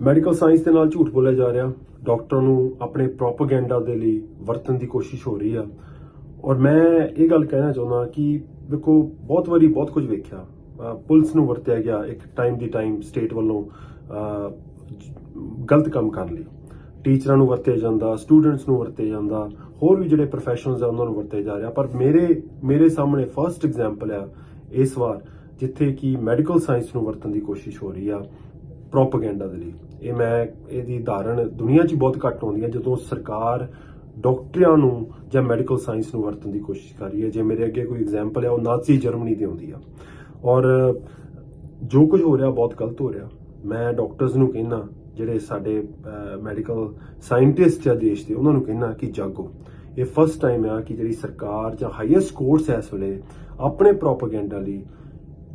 Medical science ਦੇ ਨਾਲ ਝੂਠ ਬੋਲਿਆ ਜਾ ਰਿਹਾ। ਡਾਕਟਰ ਨੂੰ ਆਪਣੇ ਪ੍ਰੋਪਾਗੈਂਡਾ ਦੇ ਲਈ ਵਰਤਣ ਦੀ ਕੋਸ਼ਿਸ਼ ਹੋ ਰਹੀ ਆ। ਔਰ ਮੈਂ ਇਹ ਗੱਲ ਕਹਿਣਾ ਚਾਹੁੰਦਾ ਕਿ ਦੇਖੋ ਬਹੁਤ ਵਾਰੀ ਬਹੁਤ ਕੁਝ ਵੇਖਿਆ। ਪੁਲਿਸ ਨੂੰ ਵਰਤਿਆ ਗਿਆ ਇੱਕ ਟਾਈਮ ਦੀ ਟਾਈਮ ਸਟੇਟ ਵੱਲੋਂ ਗਲਤ ਕੰਮ ਕਰਨ ਲਈ। ਟੀਚਰਾਂ ਨੂੰ ਵਰਤਿਆ ਜਾਂਦਾ ਸਟੂਡੈਂਟਸ ਨੂੰ ਵਰਤਿਆ ਜਾਂਦਾ, ਹੋਰ ਵੀ ਜਿਹੜੇ ਪ੍ਰੋਫੈਸ਼ਨਲਸ ਆ ਉਹਨਾਂ ਨੂੰ ਵਰਤਿਆ ਜਾ ਰਿਹਾ। ਪਰ ਮੇਰੇ ਮੇਰੇ ਸਾਹਮਣੇ ਫਰਸਟ ਐਗਜ਼ਾਮਪਲ ਆ ਇਸ ਵਾਰ, ਜਿੱਥੇ ਕਿ ਮੈਡੀਕਲ ਸਾਇੰਸ ਨੂੰ ਵਰਤਣ ਦੀ ਕੋਸ਼ਿਸ਼ ਹੋ ਰਹੀ ਆ। ਪ੍ਰੋਪਾਗੈਂਡਾ ਦੇ ਲਈ। ਇਹ ਮੈਂ ਇਹਦੀ ਧਾਰਨ ਦੁਨੀਆ 'ਚ ਬਹੁਤ ਘੱਟ ਆਉਂਦੀ ਹੈ, ਜਦੋਂ ਸਰਕਾਰ ਡਾਕਟਰਾਂ ਨੂੰ ਜਾਂ ਮੈਡੀਕਲ ਸਾਇੰਸ ਨੂੰ ਵਰਤਣ ਦੀ ਕੋਸ਼ਿਸ਼ ਕਰ ਰਹੀ ਹੈ। ਜੇ ਮੇਰੇ ਅੱਗੇ ਕੋਈ ਐਗਜ਼ਾਮਪਲ ਹੈ ਉਹ ਨਾਜ਼ੀ ਜਰਮਨੀ ਦੀ ਆਉਂਦੀ ਆ। ਔਰ ਜੋ ਕੁਝ ਹੋ ਰਿਹਾ, ਬਹੁਤ ਗਲਤ ਹੋ ਰਿਹਾ। ਮੈਂ ਡਾਕਟਰਸ ਨੂੰ ਕਹਿੰਦਾ ਜਿਹੜੇ ਸਾਡੇ ਮੈਡੀਕਲ ਸਾਇੰਟਿਸਟ ਆ ਦੇਸ਼ ਦੇ, ਉਹਨਾਂ ਨੂੰ ਕਹਿੰਦਾ ਕਿ ਜਾਗੋ। ਇਹ ਫਸਟ ਟਾਈਮ ਆ ਕਿ ਜਿਹੜੀ ਸਰਕਾਰ ਜਾਂ ਹਾਈਐਸਟ ਕੋਰਟਸ ਇਸ ਵੇਲੇ ਆਪਣੇ ਪ੍ਰੋਪਾਗੈਂਡਾ ਲਈ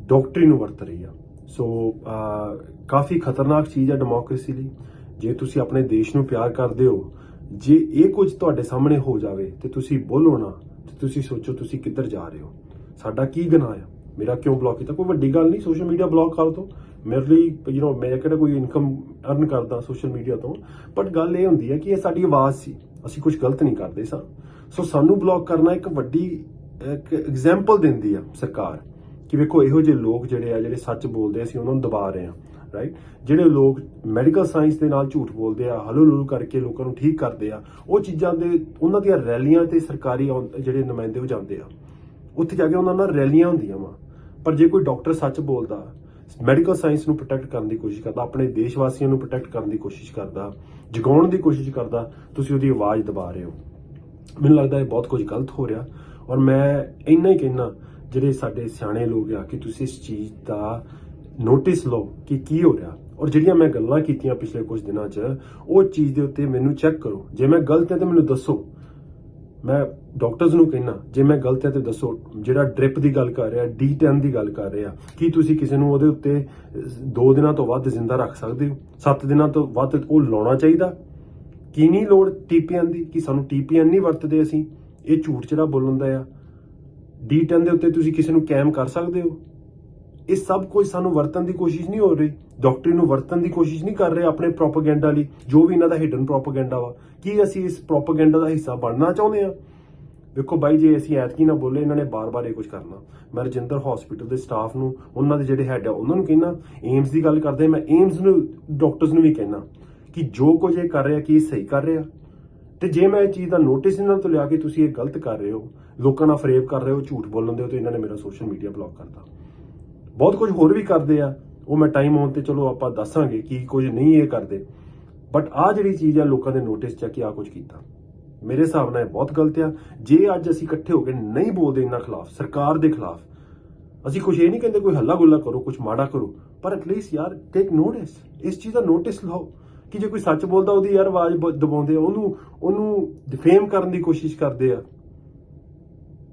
ਡਾਕਟਰੀ ਨੂੰ ਵਰਤ ਰਹੀ ਆ। ਸੋ uh, ਕਾਫੀ ਖਤਰਨਾਕ ਚੀਜ਼ ਹੈ ਡੈਮੋਕ੍ਰੇਸੀ ਲਈ। ਜੇ ਤੁਸੀਂ ਆਪਣੇ ਦੇਸ਼ ਨੂੰ ਪਿਆਰ ਕਰਦੇ ਹੋ, ਜੇ ਇਹ ਕੁਝ ਤੁਹਾਡੇ ਸਾਹਮਣੇ ਹੋ ਜਾਵੇ, ਤੇ ਤੁਸੀਂ ਬੋਲੋ ਨਾ, ਤੇ ਤੁਸੀਂ ਸੋਚੋ ਤੁਸੀਂ ਕਿੱਧਰ ਜਾ ਰਹੇ ਹੋ। ਸਾਡਾ ਕੀ ਗੁਨਾਹ ਆ? ਮੇਰਾ ਕਿਉਂ ਬਲੌਕ ਕੀਤਾ? ਕੋਈ ਵੱਡੀ ਗੱਲ ਨਹੀਂ ਸੋਸ਼ਲ ਮੀਡੀਆ ਬਲੌਕ ਕਰ ਦੋ। ਮੇਰੇ ਲਈ ਯੂ نو ਮੈਂ ਕਿਹੜਾ ਕੋਈ ਇਨਕਮ ਅਰਨ ਕਰਦਾ ਸੋਸ਼ਲ ਮੀਡੀਆ ਤੋਂ। ਬਟ ਗੱਲ ਇਹ ਹੁੰਦੀ ਹੈ ਕਿ ਇਹ ਸਾਡੀ ਆਵਾਜ਼ ਸੀ। ਅਸੀਂ ਕੁਝ ਗਲਤ ਨਹੀਂ ਕਰਦੇ ਸਾਂ। ਸੋ ਸਾਨੂੰ ਬਲੌਕ ਕਰਨਾ ਇੱਕ ਵੱਡੀ, ਇੱਕ ਐਗਜ਼ਾਮਪਲ ਦਿੰਦੀ ਆ ਸਰਕਾਰ। ਕਿ ਵੇਖੋ ਇਹੋ ਜਿਹੇ ਲੋਕ ਜਿਹੜੇ ਆ ਜਿਹੜੇ ਸੱਚ ਬੋਲਦੇ ਆ, ਅਸੀਂ ਉਹਨਾਂ ਨੂੰ ਦਬਾ ਰਹੇ ਆ ਰਾਈਟ ਜਿਹੜੇ ਲੋਕ ਮੈਡੀਕਲ ਸਾਇੰਸ ਦੇ ਨਾਲ ਝੂਠ ਬੋਲਦੇ ਆ ਹਲੋ ਲੁਲੂ ਕਰਕੇ ਲੋਕਾਂ ਨੂੰ ਠੀਕ ਕਰਦੇ ਆ ਉਹ ਚੀਜ਼ਾਂ ਦੇ ਉਹਨਾਂ ਦੀਆਂ ਰੈਲੀਆਂ ਤੇ ਸਰਕਾਰੀ ਆਉਂ- ਜਿਹੜੇ ਨੁਮਾਇੰਦੇ ਹੋ ਜਾਂਦੇ ਆ। ਉੱਥੇ ਜਾ ਕੇ ਉਹਨਾਂ ਨਾਲ ਰੈਲੀਆਂ ਹੁੰਦੀਆਂ ਵਾ। ਪਰ ਜੇ ਕੋਈ ਡਾਕਟਰ ਸੱਚ ਬੋਲਦਾ ਮੈਡੀਕਲ ਸਾਇੰਸ ਨੂੰ ਪ੍ਰੋਟੈਕਟ ਕਰਨ ਦੀ ਕੋਸ਼ਿਸ਼ ਕਰਦਾ ਆਪਣੇ ਦੇਸ਼ ਵਾਸੀਆਂ ਨੂੰ ਪ੍ਰੋਟੈਕਟ ਕਰਨ ਦੀ ਕੋਸ਼ਿਸ਼ ਕਰਦਾ ਜਗਾਉਣ ਦੀ ਕੋਸ਼ਿਸ਼ ਕਰਦਾ ਤੁਸੀਂ ਉਹਦੀ ਆਵਾਜ਼ ਦਬਾ ਰਹੇ ਹੋ। ਮੈਨੂੰ ਲੱਗਦਾ ਇਹ ਬਹੁਤ ਕੁਝ ਗਲਤ ਹੋ ਰਿਹਾ ਔਰ ਮੈਂ ਇੰਨਾ ਹੀ ਕਹਿਣਾ ਜਿਹੜੇ ਸਾਡੇ ਸਿਆਣੇ ਲੋਕ ਆ, ਕਿ ਤੁਸੀਂ ਇਸ ਚੀਜ਼ ਦਾ ਨੋਟਿਸ ਲਓ ਕਿ ਕੀ ਹੋ ਰਿਹਾ। ਔਰ ਜਿਹੜੀਆਂ ਮੈਂ ਗੱਲਾਂ ਕੀਤੀਆਂ ਪਿਛਲੇ ਕੁਝ ਦਿਨਾਂ 'ਚ, ਉਹ ਚੀਜ਼ ਦੇ ਉੱਤੇ ਮੈਨੂੰ ਚੈੱਕ ਕਰੋ। ਜੇ ਮੈਂ ਗਲਤ ਹਾਂ ਤਾਂ ਮੈਨੂੰ ਦੱਸੋ। ਮੈਂ ਡਾਕਟਰਸ ਨੂੰ ਕਹਿਣਾ ਜੇ ਮੈਂ ਗਲਤ ਹੈ ਤੇ ਦੱਸੋ। ਜਿਹੜਾ ਡ੍ਰਿਪ ਦੀ ਗੱਲ ਕਰ ਰਿਹਾ D10 ਦੀ ਗੱਲ ਕਰ ਰਿਹਾ, ਕੀ ਤੁਸੀਂ ਕਿਸੇ ਨੂੰ ਉਹਦੇ ਉੱਤੇ 2 ਦਿਨਾਂ ਤੋਂ ਵੱਧ ਜ਼ਿੰਦਾ ਰੱਖ ਸਕਦੇ ਹੋ? 7 ਦਿਨਾਂ ਤੋਂ ਵੱਧ ਉਹ ਲਾਉਣਾ ਚਾਹੀਦਾ? ਕੀ ਨਹੀਂ ਲੋੜ TPN ਦੀ? ਕਿ ਸਾਨੂੰ TPN ਨਹੀਂ ਵਰਤਦੇ ਅਸੀਂ? ਇਹ ਝੂਠ ਜਿਹੜਾ ਬੋਲਣ ਦਾ ਆ। D10 ਦੇ ਉੱਤੇ ਤੁਸੀਂ ਕਿਸੇ ਨੂੰ ਕੈਮ ਕਰ ਸਕਦੇ ਹੋ। ਇਹ ਸਭ ਕੁਝ ਸਾਨੂੰ ਵਰਤਣ ਦੀ ਕੋਸ਼ਿਸ਼ ਨਹੀਂ ਹੋ ਰਹੀ। ਡਾਕਟਰੀ ਨੂੰ ਵਰਤਣ ਦੀ ਕੋਸ਼ਿਸ਼ ਨਹੀਂ ਕਰ ਰਹੇ ਆਪਣੇ ਪ੍ਰੋਪਾਗੈਂਡਾ ਲਈ, ਜੋ ਵੀ ਇਹਨਾਂ ਦਾ ਹਿਡਨ ਪ੍ਰੋਪਾਗੈਂਡਾ ਵਾ। ਕੀ ਅਸੀਂ ਇਸ ਪ੍ਰੋਪਾਗੈਂਡਾ ਦਾ ਹਿੱਸਾ ਬਣਨਾ ਚਾਹੁੰਦੇ ਆ ਵੇਖੋ ਬਾਈ, ਜੇ ਅਸੀਂ ਐਤਕੀ ਨਾ ਬੋਲੇ, ਇਹਨਾਂ ਨੇ ਬਾਰ-ਬਾਰ ਇਹ ਕੁਝ ਕਰਨਾ। ਮੈਂ ਰਜਿੰਦਰ ਹਸਪੀਟਲ ਦੇ ਸਟਾਫ ਨੂੰ, ਉਹਨਾਂ ਦੇ ਜਿਹੜੇ ਹੈਡ ਆ, ਉਹਨਾਂ ਨੂੰ ਕਹਿਣਾ ਏਮਸ ਦੀ ਗੱਲ ਕਰਦੇ ਮੈਂ ਏਮਸ ਨੂੰ ਡਾਕਟਰਸ ਨੂੰ ਵੀ ਕਹਿਣਾ ਕਿ ਜੋ ਕੁਝ ਇਹ ਕਰ ਰਿਹਾ, ਕੀ ਇਹ ਸਹੀ ਕਰ ਰਿਹਾ। ਤੇ ਜੇ ਮੈਂ ਇਹ ਚੀਜ਼ ਦਾ ਨੋਟਿਸ ਇਹਨਾਂ ਤੋਂ ਲਿਆ ਕੇ ਤੁਸੀਂ ਇਹ ਗਲਤ ਕਰ ਰਹੇ ਹੋ ਲੋਕਾਂ ਨਾਲ ਫਰੇਬ ਕਰ ਰਹੇ ਹੋ, ਝੂਠ ਬੋਲਣ ਦੇ ਹੋ, ਤੇ ਇਹਨਾਂ ਨੇ ਮੇਰਾ ਸੋਸ਼ਲ ਮੀਡੀਆ ਬਲੌਕ ਕਰਤਾ। ਬਹੁਤ ਕੁਝ ਹੋਰ ਵੀ ਕਰਦੇ ਆ। ਉਹ ਮੈਂ ਟਾਈਮ ਆਉਣ ਤੇ ਚਲੋ ਆਪਾਂ ਦੱਸਾਂਗੇ ਕਿ ਕੁਝ ਨਹੀਂ ਇਹ ਕਰਦੇ। ਬਟ ਆ ਜਿਹੜੀ ਚੀਜ਼ ਆ, ਲੋਕਾਂ ਦੇ ਨੋਟਿਸ ਚ ਆ ਕਿ ਆ ਕੁਝ ਕੀਤਾ। ਮੇਰੇ ਹਿਸਾਬ ਨਾਲ ਇਹ ਬਹੁਤ ਗਲਤ ਆ। ਜੇ ਅੱਜ ਅਸੀਂ ਇਕੱਠੇ ਹੋ ਕੇ ਨਹੀਂ ਬੋਲਦੇ ਇਹਨਾਂ ਖਿਲਾਫ, ਸਰਕਾਰ ਦੇ ਖਿਲਾਫ, ਅਸੀਂ ਕੁਝ ਇਹ ਨਹੀਂ ਕਹਿੰਦੇ ਕੋਈ ਹੱਲਾ ਗੁੱਲਾ ਕਰੋ, ਕੁਝ ਮਾੜਾ ਕਰੋ। ਪਰ ਐਟਲੀਸਟ ਯਾਰ ਟੇਕ ਨੋਟਿਸ ਇਸ ਚੀਜ਼ ਦਾ ਨੋਟਿਸ ਲਓ ਕਿ ਜੇ ਕੋਈ ਸੱਚ ਬੋਲਦਾ, ਉਹਦੀ ਯਾਰ ਆਵਾਜ਼ ਬ- ਦਬਾਉਂਦੇ ਆ, ਉਹਨੂੰ ਉਹਨੂੰ ਡਿਫੇਮ ਕਰਨ ਦੀ ਕੋਸ਼ਿਸ਼ ਕਰਦੇ ਆ।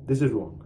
This is wrong.